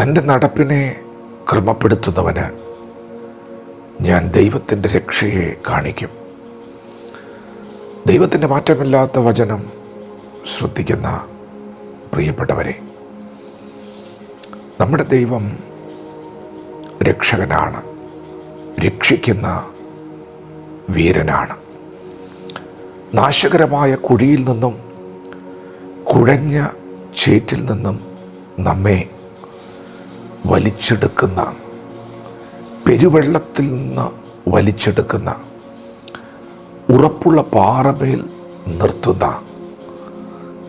തന്റെ നടപ്പിനെ ക്രമപ്പെടുത്തുന്നവന് ഞാൻ ദൈവത്തിന്റെ രക്ഷയെ കാണിക്കും. ദൈവത്തിന്റെ മാറ്റമില്ലാത്ത വചനം ശ്രദ്ധിക്കുന്ന പ്രിയപ്പെട്ടവരെ നമ്മുടെ ദൈവം രക്ഷകനാണ് രക്ഷിക്കുന്ന വീരനാണ്. നാശകരമായ കുഴിയിൽ നിന്നും കുഴഞ്ഞ ചേറ്റിൽ നിന്നും നമ്മെ വലിച്ചെടുക്കുന്ന പെരുവെള്ളത്തിൽ നിന്ന് വലിച്ചെടുക്കുന്ന ഉറപ്പുള്ള പാറമേൽ നിർത്തുന്ന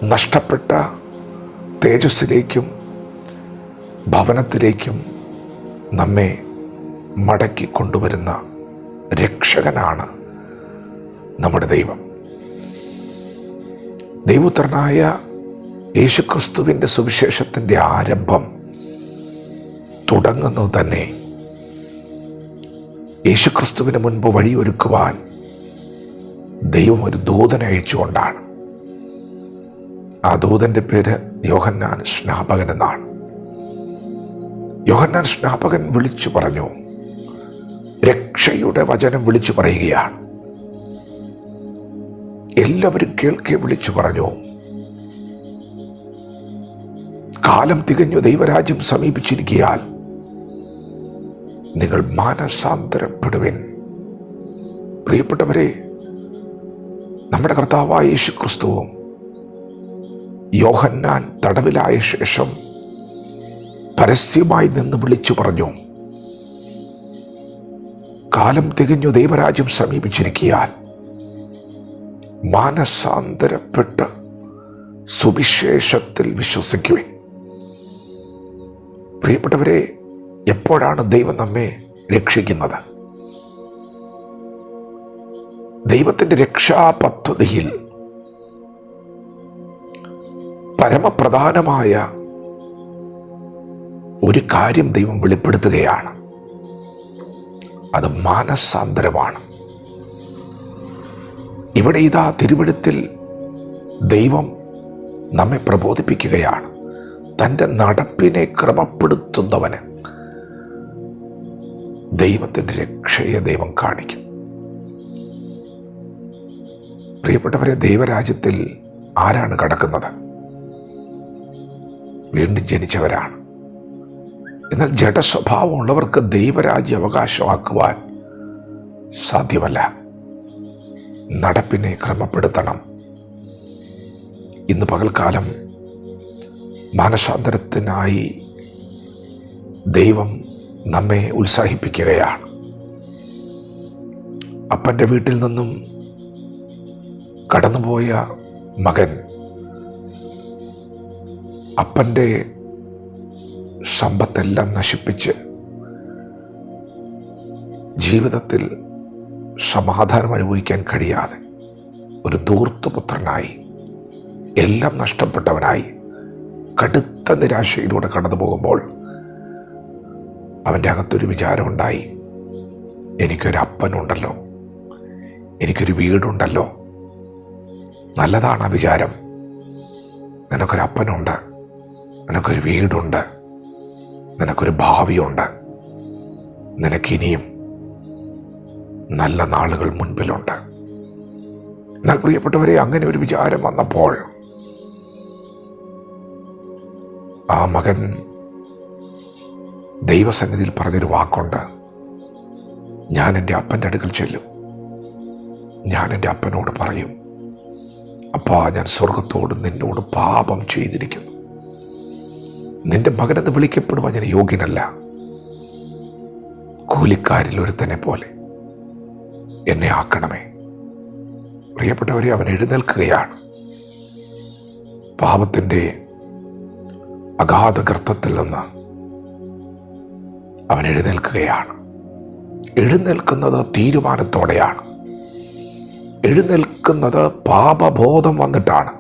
നഷ്ടപ്പെട്ട തേജസ്സിലേക്കും ഭവനത്തിലേക്കും നമ്മെ മടക്കി കൊണ്ടുവരുന്ന രക്ഷകനാണ് നമ്മുടെ ദൈവം. ദൈവപുത്രനായ യേശുക്രിസ്തുവിന്റെ സുവിശേഷത്തിന്റെ ആരംഭം തുടങ്ങുന്നത് തന്നെ. യേശുക്രിസ്തുവിന് മുൻപ് വഴിയൊരുക്കുവാൻ ദൈവം ഒരു ദൂതനെ അയച്ചുകൊണ്ടാണ്. ആ ദൂതന്റെ പേര് യോഹന്നാൻ സ്നാപകൻ എന്നാണ്. യോഹന്നാൻ സ്നാപകൻ വിളിച്ചു പറഞ്ഞു രക്ഷയുടെ വചനം വിളിച്ചു പറയുകയാണ്. എല്ലാവരും കേൾക്കെ വിളിച്ചു പറഞ്ഞു കാലം തികഞ്ഞു ദൈവരാജ്യം സമീപിച്ചിരിക്കിയാൽ നിങ്ങൾ മാനസാന്തരപ്പെടുവിൻ. പ്രിയപ്പെട്ടവരെ നമ്മുടെ കർത്താവായ യേശു ക്രിസ്തുവും യോഹന്നാൻ തടവിലായ ശേഷം പരസ്യമായി നിന്ന് വിളിച്ചു പറഞ്ഞു കാലം തികഞ്ഞു ദൈവരാജ്യം സമീപിച്ചിരിക്കിയാൽ മാനസാന്തരപ്പെട്ട് സുവിശേഷത്തിൽ വിശ്വസിക്കുവിൻ. പ്രിയപ്പെട്ടവരെ എപ്പോഴാണ് ദൈവം നമ്മെ രക്ഷിക്കുന്നത്? ദൈവത്തിന്റെ രക്ഷാ പദ്ധതിയിൽ പരമപ്രധാനമായ ഒരു കാര്യം ദൈവം വെളിപ്പെടുത്തുകയാണ്. അത് മാനസാന്തരമാണ്. ഇവിടെ ഇതാ തിരുവഴുത്തിൽ ദൈവം നമ്മെ പ്രബോധിപ്പിക്കുകയാണ്. തന്റെ നടപ്പിനെ ക്രമപ്പെടുത്തുന്നവന്. ദൈവത്തിന്റെ രക്ഷയെ ദൈവം കാണിക്കും. പ്രിയപ്പെട്ടവരെ ദൈവരാജ്യത്തിൽ ആരാണ് കടക്കുന്നത്? വീണ്ടും ജനിച്ചവരാണ്. എന്നാൽ ജഡസ്വഭാവമുള്ളവർക്ക് ദൈവരാജ്യ അവകാശമാക്കുവാൻ സാധ്യമല്ല. നടപ്പിനെ ക്രമപ്പെടുത്തണം. ഇന്ന് പകൽക്കാലം മാനസാന്തരത്തിനായി ദൈവം നമ്മെ ഉത്സാഹിപ്പിക്കുകയാണ്. അപ്പന്റെ വീട്ടിൽ നിന്നും കടന്നുപോയ മകൻ അപ്പന്റെ സമ്പത്തെല്ലാം നശിപ്പിച്ച് ജീവിതത്തിൽ സമാധാനം അനുഭവിക്കാൻ കഴിയാതെ ഒരു ധൂർത്തുപുത്രനായി എല്ലാം നഷ്ടപ്പെട്ടവനായി കടുത്ത നിരാശയിലൂടെ കടന്നു പോകുമ്പോൾ അവന്റെ അകത്തൊരു വിചാരമുണ്ടായി. എനിക്കൊരു അപ്പനുണ്ടല്ലോ. എനിക്കൊരു വീടുണ്ടല്ലോ. നല്ലതാണ് ആ വിചാരം. നിനക്കൊരു അപ്പനുണ്ട്. നിനക്കൊരു വീടുണ്ട്. നിനക്കൊരു ഭാവിയുണ്ട്. നിനക്കിനിയും നല്ല നാളുകൾ മുൻപിലുണ്ട്. എന്നാൽ പ്രിയപ്പെട്ടവരെ അങ്ങനെ ഒരു വിചാരം വന്നപ്പോൾ ആ മകൻ ദൈവസന്നിധിയിൽ പറഞ്ഞൊരു വാക്കുണ്ട്. ഞാൻ എന്റെ അപ്പന്റെ അടുക്കൽ ചെല്ലും. ഞാൻ എന്റെ അപ്പനോട് പറയും അപ്പാ ഞാൻ സ്വർഗത്തോട് നിന്നോട് പാപം ചെയ്തിരിക്കുന്നു. നിന്റെ മകനെന്ന് വിളിക്കപ്പെടുവാൻ ഞാൻ യോഗ്യനല്ല. കൂലിക്കാരിൽ ഒരുത്തനെ പോലെ എന്നെ ആക്കണമേ. പ്രിയപ്പെട്ടവരെ അവൻ എഴുന്നേൽക്കുകയാണ്. പാപത്തിന്റെ അഗാധ ഗർത്തത്തിൽ നിന്ന് അവൻ എഴുന്നേൽക്കുകയാണ്. എഴുന്നേൽക്കുന്നത് തീരുമാനത്തോടെയാണ്. എഴുന്നേൽക്കുന്നത് പാപബോധം വന്നിട്ടാണ്.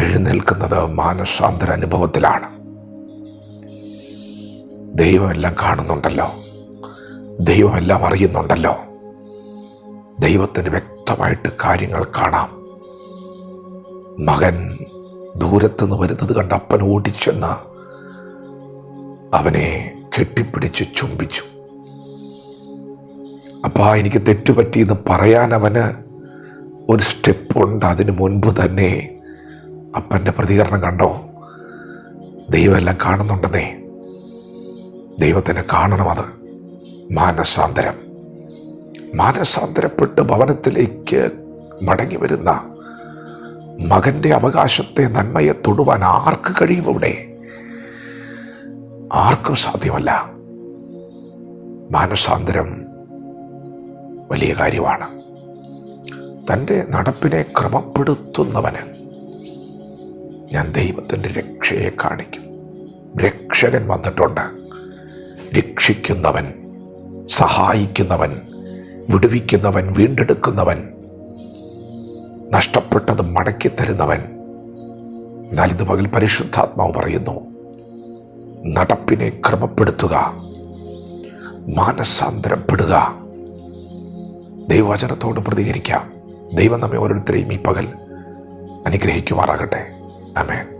എഴുന്നേൽക്കുന്നത് മാനസാന്തര അനുഭവത്തിലാണ്. ദൈവമെല്ലാം കാണുന്നുണ്ടല്ലോ. ദൈവമെല്ലാം അറിയുന്നുണ്ടല്ലോ. ദൈവത്തിന് വ്യക്തമായിട്ട് കാര്യങ്ങൾ കാണാം. മകൻ ദൂരത്തുനിന്ന് വരുന്നത് കണ്ട് അപ്പൻ ഓടിച്ചെന്ന് അവനെ കെട്ടിപ്പിടിച്ച് ചുംബിച്ചു. അപ്പാ എനിക്ക് തെറ്റുപറ്റിയെന്ന് പറയാൻ അവന് ഒരു സ്റ്റെപ്പുണ്ട് അതിനു മുൻപ് തന്നെ അപ്പന്റെ പ്രതികരണം കണ്ടോ? ദൈവമെല്ലാം കാണുന്നുണ്ടെന്നേ. ദൈവത്തിനെ കാണണം അത്. മാനസാന്തരം. മാനസാന്തരപ്പെട്ട് ഭവനത്തിലേക്ക് മടങ്ങി വരുന്ന മകന്റെ അവകാശത്തെ നന്മയെ തൊടുവാൻ ആർക്ക് കഴിയും ഇവിടെ ആർക്കും സാധ്യമല്ല. മാനസാന്തരം വലിയ കാര്യമാണ്. തന്റെ നടപ്പിനെ ക്രമപ്പെടുത്തുന്നവന് ഞാൻ ദൈവത്തിന്റെ രക്ഷയെ കാണിക്കും. രക്ഷകൻ വന്നിട്ടുണ്ട്. രക്ഷിക്കുന്നവൻ സഹായിക്കുന്നവൻ വിടുവിക്കുന്നവൻ വീണ്ടെടുക്കുന്നവൻ നഷ്ടപ്പെട്ടത് മടക്കി തരുന്നവൻ എന്നാൽ ഇത് പകൽ പരിശുദ്ധാത്മാവ് പറയുന്നു നടപ്പിനെ ക്രമപ്പെടുത്തുക. മാനസാന്തരപ്പെടുക. ദൈവവചനത്തോട് പ്രതികരിക്കാം. ദൈവം നമ്മെ ഓരോരുത്തരെയും ഈ പകൽ അനുഗ്രഹിക്കുമാറാകട്ടെ. അമേൻ